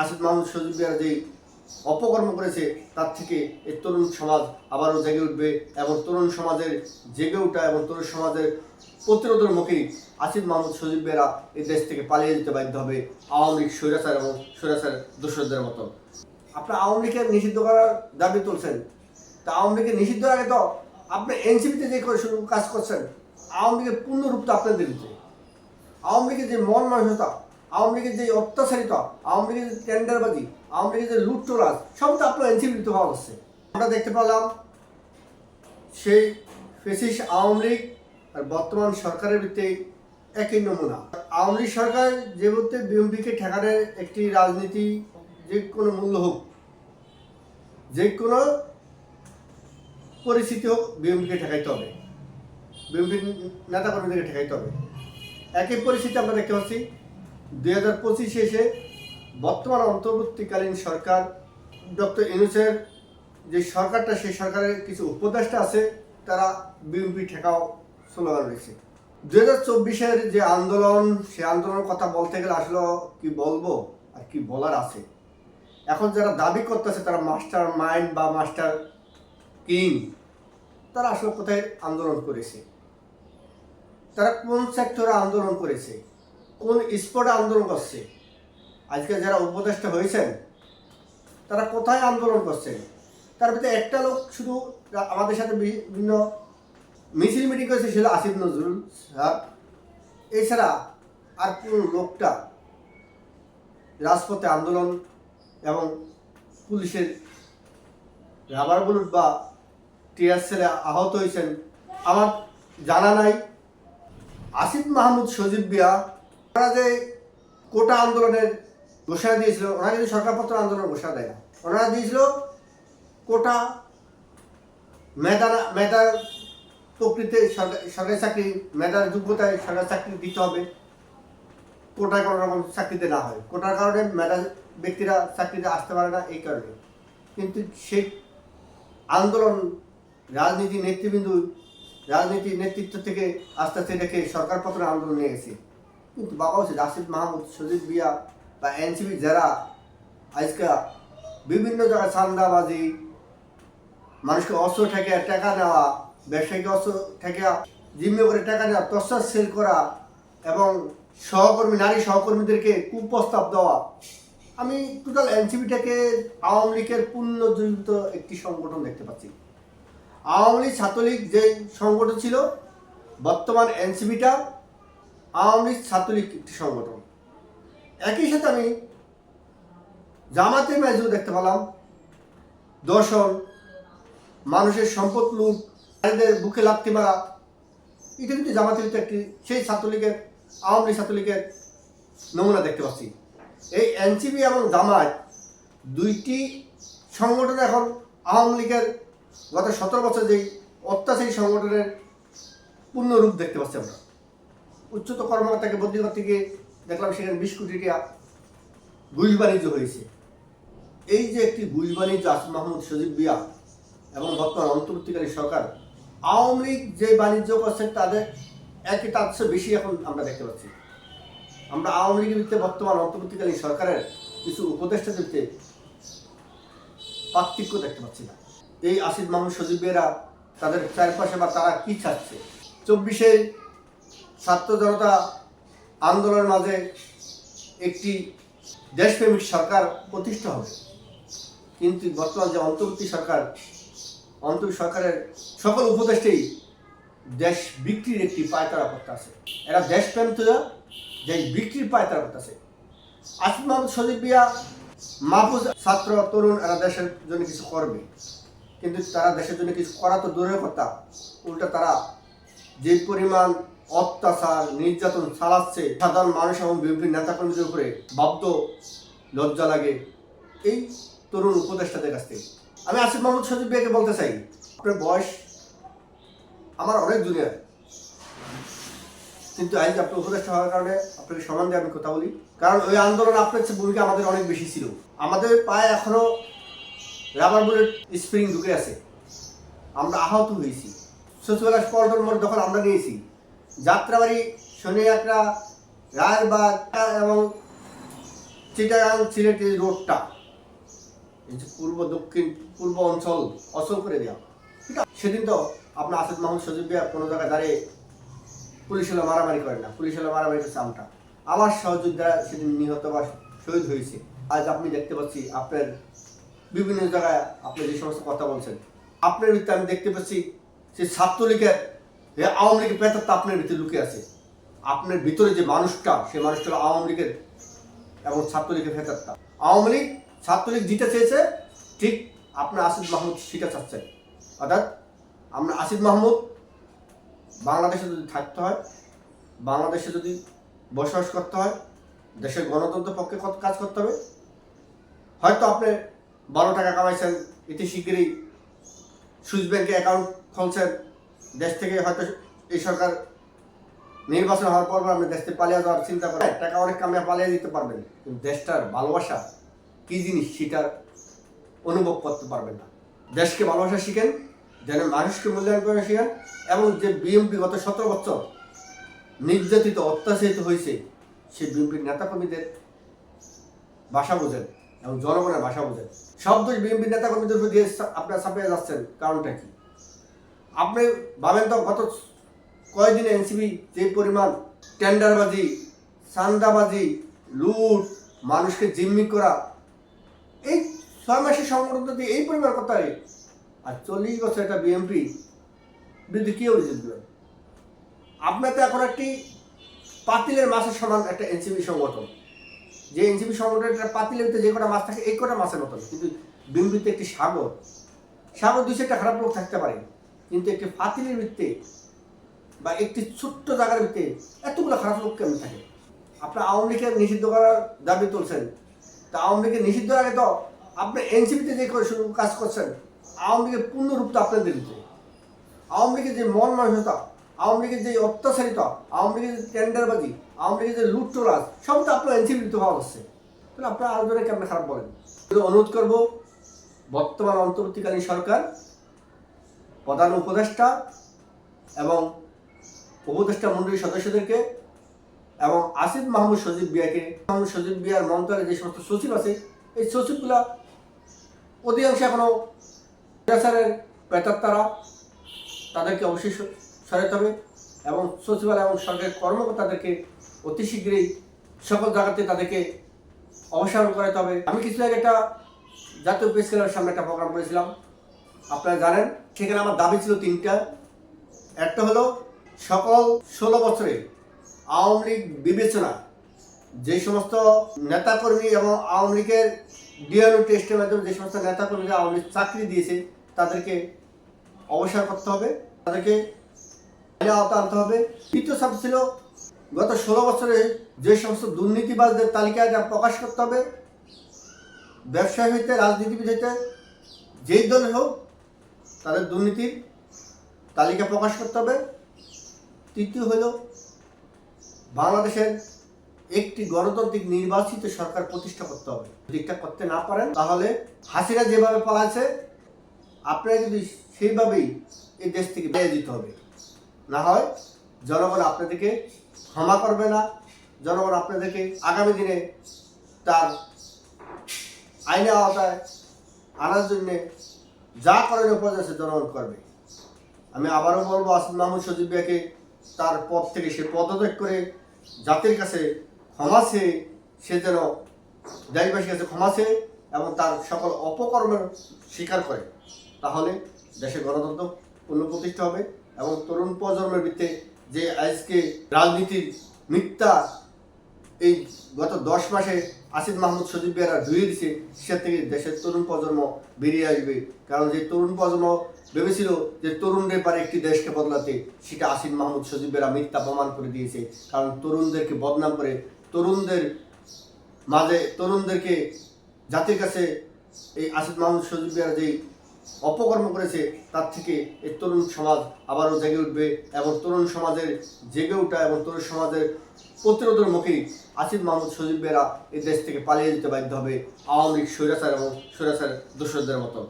আসিফ মাহমুদ সজিবিয়ার যে অপকর্ম করেছে, তার থেকে এই তরুণ সমাজ আবারও জেগে উঠবে এবং তরুণ সমাজের জেগে ওঠা এবং তরুণ সমাজের প্রতিরোধের মুখেই আসিফ মাহমুদ সজিবেরা এই দেশ থেকে পালিয়ে যেতে বাধ্য হবে আওয়ামী লীগ স্বৈরাচার এবং স্বৈরাচার দোসরদের মতো। আপনার আওয়ামী লীগের নিষিদ্ধ করার দাবি তুলছেন। তা আওয়ামী লীগের নিষিদ্ধ আগে তো আপনি এনসিপিতে যে কাজ করছেন, আওয়ামী লীগের পূর্ণ রূপ তো আপনাদের দিতে আওয়ামী লীগের যে মন মানসিকতা আওয়ামী লীগের যে অত্যাচারিত, আওয়ামী লীগের যে টেন্ডারবাজি, আওয়ামী লীগের যে লুটতরাজ সব তো আপনার এনসিপিতে পাওয়া যাচ্ছে আমরা দেখতে পেলাম, সেই ফেসিস আওয়ামী লীগ আর বর্তমান সরকারের ভিত্তি একই নমুনা। আওয়ামী লীগ সরকার যে বলতে বিএমপিকে ঠেকানোর একটি রাজনীতি যে কোনো মূল্য হোক, যে কোনো পরিস্থিতি হোক বিএমপিকে ঠেকাইতে হবে। বিএমপির নেতা কর্মীদেরকে ঠেকাইতে হবে। একই পরিস্থিতি আমরা দেখতে পাচ্ছি। দুই হাজার পঁচিশে এসে বর্তমান অন্তর্বর্তীকালীন সরকার ডক্টর ইনুসের যে সরকারটা, সেই সরকারের কিছু উপদেষ্টা আছে, তারা বিএনপি ঠেকাও স্লোগান রয়েছে। দু হাজার চব্বিশের যে আন্দোলন সে আন্দোলনের কথা বলতে গেলে আসলে কি বলব আর কি বলার আছে? এখন যারা দাবি করতেছে তারা মাস্টার মাইন্ড বা মাস্টার কিং, তারা আসলে কোথায় আন্দোলন করেছে? তারা কোন সেক্টরে আন্দোলন করেছে? কোন স্পটে আন্দোলন করছে? আজকে যারা উপদেষ্টা হয়েছেন, তারা কোথায় আন্দোলন করছেন? তার ভিতরে একটা লোক শুধু আমাদের সাথে বিভিন্ন মিছিল মিটিং করেছে ছিল আসিফ নজরুল সাহেব এছাড়া আর কোন লোকটা রাজপথে আন্দোলন এবং পুলিশের রাবার বুলেট বা টিয়ার সেলে আহত হয়েছেন, আমার জানা নাই। আসিফ মাহমুদ সজীব বিয়া ওরা যে কোটা আন্দোলনের ঘোষণা দিয়েছিল ওনারা কিন্তু সরকারপত্র আন্দোলন ঘোষণা দেয় না। ওনারা দিয়েছিল কোটা মেধা মেধার প্রকৃতিতে সরকার- চাকরি, মেধার যোগ্যতায় সরকারি চাকরি দিতে হবে। কোটায় কোনো রকম চাকরিতে না হয়। কোটার কারণে মেধা ব্যক্তিরা চাকরিতে আসতে পারে না এই কারণে। কিন্তু সেই আন্দোলন রাজনীতি নেতৃবৃন্দ, রাজনীতি নেতৃত্ব থেকে আস্তে আস্তে রেখে সরকার পত্র আন্দোলন নিয়ে গেছে। কিন্তু বাবা হচ্ছে রাশিদ মাহমুদ সজিদ বিয়া বা এনসিপি যারা আজকে বিভিন্ন জায়গায় চান্দাবাজি, মানুষকে অস্ত্র থেকে টাকা নেওয়া, ব্যবসায়ীকে অস্ত্র থেকে জিম্মে করে টাকা নেওয়া তসর সেল করা এবং সহকর্মী, নারী সহকর্মীদেরকে কুপ্রস্তাব দেওয়া। আমি টোটাল এনসিপিটাকে আওয়ামী লীগের পূর্ণ একটি সংগঠন দেখতে পাচ্ছি। আওয়ামী লীগ, ছাত্রলীগ যে সংগঠন ছিল, বর্তমান এনসিপিটা আওয়ামী লীগ ছাত্রলীগ একটি সংগঠন। একই সাথে আমি জামাতে ম্যাচও দেখতে পেলাম। দর্শন, মানুষের সম্পদ লুট, নারীদের বুকে লাথি মারা। এটা কিন্তু জামাতের একটি, সেই ছাত্রলীগের, আওয়ামী লীগ ছাত্রলীগের নমুনা দেখতে পাচ্ছি। এই এনসিপি এবং জামাত দুইটি সংগঠন এখন আওয়ামী লীগের গত সতেরো বছর যেই অত্যাচারী সংগঠনের পূর্ণ রূপ দেখতে পাচ্ছি আমরা। উচ্চতর কর্মকর্তাকে বদলি করতে গিয়ে দেখলাম সেখানে বিশ কোটি টাকা ঘুষ বাণিজ্য হয়েছে। এই যে একটি ঘুষ বাণিজ্য আসিফ মাহমুদ সজীব বিয়া এবং বর্তমান অন্তর্বর্তীকালীন সরকার, আওয়ামী লীগ যে বাণিজ্য করছে তাদের একই তার বেশি এখন আমরা দেখতে পাচ্ছি। আমরা আওয়ামী লীগের ভিত্তিতে বর্তমান অন্তর্বর্তীকালীন সরকারের কিছু উপদেষ্টা ভিত্তিতে পার্থক্য দেখতে পাচ্ছি না। এই আসিফ মাহমুদ সজীবেরা তাদের চারপাশে বা তারা কি চাচ্ছে চব্বিশে ছাত্র জনতা আন্দোলনের মাঝে একটি দেশপ্রেমিক সরকার প্রতিষ্ঠা হবে। কিন্তু বর্তমান যে অন্তর্বর্তী সরকার, অন্তর্বর্তী সরকারের সকল উপদেষ্টেই দেশ বিক্রির একটি পায়তারা করতে এরা দেশপ্রেম তো যে বিক্রির পায়তারা করতে আছে। আসিফ মাহমুদ সজীব বিয়া মাহফুজ ছাত্র তরুণ, এরা দেশের জন্য কিছু করবে। কিন্তু তারা দেশের জন্য কিছু করা তো দূরের কথা। উল্টা তারা যে পরিমাণ অত্যাচার, নির্যাতন চালাচ্ছে সাধারণ মানুষ এবং বিভিন্ন নেতাকর্মীদের উপরে বাধ্য লজ্জা লাগে এই তরুণ উপদেষ্টাদের কাছ থেকে। আমি আসিফ মাহমুদ সজিব ভাইকে বলতে চাই, আপনার বয়স আমার অনেক জুনিয়র কিন্তু আজ আপনি উপদেষ্টা হওয়ার কারণে আপনাকে সমান দিয়ে আমি কথা বলি। কারণ ওই আন্দোলন আপনার ভূমিকা আমাদের অনেক বেশি ছিল। আমাদের পায়ে এখনও রাবার বুলেট স্প্রিং ঢুকে আছে। আমরা আহত হয়েছি। সচিবালয় পল্টন মোড় যখন আমরা নিয়েছি যাত্রাবাড়ি শনি একটা রায়বাগ এবং চিটাগাং সিলেট এই রোডটা। এই যে পূর্ব দক্ষিণ, পূর্ব অঞ্চল অচল করে দেওয়া? সেদিন তো আপনার আসাদ মাহমুদ সজিব বিয়া কোনো জায়গায় দাঁড়িয়ে পুলিশ হলে মারামারি করে না, পুলিশ হলে মারামারি করছে আমটা। আমার সহযোগিতা সেদিন নিহত বা শহীদ হয়েছে। আজ আপনি দেখতে পাচ্ছি আপনার বিভিন্ন জায়গায় আপনি যে সমস্ত কথা বলছেন, আপনার ভিতরে আমি দেখতে পাচ্ছি যে ছাত্রলীগের আওয়ামী লীগের পেতারটা আপনার ভিতরে লুকিয়ে আছে। আপনার ভিতরে যে মানুষটা সেই মানুষটা আওয়ামী লীগের এবং ছাত্রলীগের ভেতরটা আওয়ামী লীগ ছাত্রলীগ জিতে চেয়েছে, ঠিক আপনার আসিফ মাহমুদ সেটা চাচ্ছেন অর্থাৎ আমরা আসিফ মাহমুদ, বাংলাদেশে যদি থাকতে হয়, বাংলাদেশে যদি বসবাস করতে হয়, দেশের গণতন্ত্রের পক্ষে কাজ করতে হবে? হয়তো আপনি বারো টাকা কামাইছেন এটি শীঘ্রই সুইস ব্যাংকে অ্যাকাউন্ট খুলছেন দেশ থেকে হয়তো এই সরকার নির্বাচন হওয়ার পর আপনি দেশ থেকে পালিয়ে যাওয়ার চিন্তা করেন টাকা অনেক কামিয়ে পালিয়ে দিতে পারবেন। কিন্তু দেশটার ভালোবাসা কি জিনিস সেটার অনুভব করতে পারবেন না। দেশকে ভালোবাসা শিখেন, যেন মানুষকে মূল্যায়ন করে শিখেন এবং যে বিএমপি গত সতেরো বছর নির্যাতিত, অত্যাচারিত হয়েছে, সেই বিএনপির নেতাকর্মীদের ভাষা বোঝেন এবং জনগণের ভাষা বোঝেন। সব দোষ বিএনপি নেতাকর্মীদের উপর দিয়ে আপনারা ছাপিয়ে যাচ্ছেন, কারণটা কি? আপনি ভাবেন তো গত কয়দিনে এনসিবি যে পরিমাণ টেন্ডারবাজি, সান্দাবাজি, লুট, মানুষকে জিম্মি করা, এই ছয় মাসের সংগঠন যদি এই পরিমাণ পারে আর চল্লিশ বছর একটা বিএমপি বিরুদ্ধে কী অভিযোগ দেবেন আপনার তো এখন একটি পাতিলের মাছের সমান একটা এনসিবি সংগঠন। যে এনসিবি সংগঠনের একটা পাতিলের ভিতরে যে কটা মাছ থাকে, এই কটা মাছের মতন। কিন্তু বিম্বিতে একটি সাগর। সাগর দুই একটা খারাপ লোক থাকতে পারে। কিন্তু একটি পাতিলের ভিত্তে বা একটি ছোট্ট জায়গার ভিত্তে এতগুলো খারাপ লোক কেমন থাকে? আপনার আওয়ামী লীগের নিষিদ্ধ করার দাবি তুলছেন। তা আওয়ামী লীগের নিষিদ্ধ আগে তো আপনি এনসিপিতে যে কাজ করছেন, আওয়ামী লীগের পূর্ণরূপ তো আপনাদের ভিতরে আওয়ামী লীগের যে মন মানসিকতা, আওয়ামী লীগের যে অত্যাচারিতা, আওয়ামী লীগের যে টেন্ডারবাজি, আওয়ামী লীগের যে লুটতরাজ সব তো আপনার এনসিপিতে হওয়া হচ্ছে। তাহলে আপনার জনে কেমন খারাপ বলেন? অনুরোধ করব, বর্তমান অন্তর্বর্তীকালীন সরকার প্রধান উপদেষ্টা এবং উপদেষ্টা মন্ডলীর সদস্যদেরকে এবং আসিফ মাহমুদ সজিব বিয়াকে মাহমুদ সজিব বিয়ার মন্ত্রণালয়ে যে সমস্ত সচিব আছে, এই সচিবগুলা অধিকাংশ এখনও স্যারের বেতার তারা তাদেরকে অবশ্যই সরাতে হবে এবং সচিবালয় এবং সরকারি কর্মকর্তাদেরকে অতি শীঘ্রই সকল জায়গাতে তাদেরকে অবসান করাতে হবে। আমি কিছু আগে একটা জাতীয় প্রেস ক্লাবের সামনে একটা প্রোগ্রাম করেছিলাম। আপনারা জানেন সেখানে আমার দাবি ছিল তিনটা। একটা হলো সকল ষোলো বছরে আওয়ামী লীগ বিবেচনা, যে সমস্ত নেতাকর্মী এবং আওয়ামী লীগের ডিএনও টেস্টের মাধ্যমে যে সমস্ত নেতাকর্মীরা আওয়ামী লীগ চাকরি দিয়েছে, তাদেরকে অবসর করতে হবে। তাদেরকে আওতা আনতে হবে। তৃতীয় সাব ছিল গত ষোলো বছরে যে সমস্ত দুর্নীতিবাজদের তালিকা যা প্রকাশ করতে হবে। ব্যবসায়ী হইতে, রাজনীতিবিদ হইতে, যেই দলের হোক তাদের দুর্নীতির তালিকা প্রকাশ করতে হবে। তৃতীয় হলো, বাংলাদেশের একটি গণতান্ত্রিক নির্বাচিত সরকার প্রতিষ্ঠা করতে হবে। যদি এটা করতে না পারেন, তাহলে হাসিরা যেভাবে পালাচ্ছে আপনারা যদি সেইভাবেই এই দেশ থেকে বেরিয়ে দিতে হবে। না হয় জনগণ আপনাদেরকে ক্ষমা করবে না, জনগণ আপনাদেরকে আগামী দিনে তার আইনে আওতায় আনার জন্যে যা প্রয়োজন আছে জনগণ করবে। আমি আবারও বলব, আসিফ মাহমুদ সজিব ভাইকে তার পদ থেকে সে পদত্যাগ করে জাতির কাছে ক্ষমা চেয়ে সে যেন দেশবাসীর কাছে ক্ষমা চেয়ে এবং তার সকল অপকর্মের স্বীকার করে। তাহলে দেশে গণতন্ত্র পুনঃপ্রতিষ্ঠা হবে এবং তরুণ প্রজন্মের ভিত্তে যে আজকে রাজনীতির মিথ্যা এই গত দশ মাসে আসিফ মাহমুদ সজিব বেরা ধুয়ে দিছে, সে থেকে দেশের তরুণ প্রজন্ম বেরিয়ে আসবে। কারণ যে তরুণ প্রজন্ম ভেবেছিল যে তরুণদের পারে একটি দেশকে বদলাতে, সেটা আসিফ মাহমুদ সজিব বেরা মিথ্যা প্রমাণ করে দিয়েছে। কারণ তরুণদেরকে বদনাম করে, তরুণদের মাঝে, তরুণদেরকে জাতির কাছে এই আসিফ মাহমুদ সজিব বেরা যেই অপকর্ম করেছে, তার থেকে এই তরুণ সমাজ আবারও জেগে উঠবে এবং তরুণ সমাজের জেগে ওঠা এবং তরুণ সমাজের প্রতিরোধের মুখে আসিফ মাহমুদ, সজিব বেরা এই দেশ থেকে পালিয়ে যেতে বাধ্য হবে আওয়ামী লীগ, স্বৈরাচার এবং স্বৈরাচার দোষদের মতো।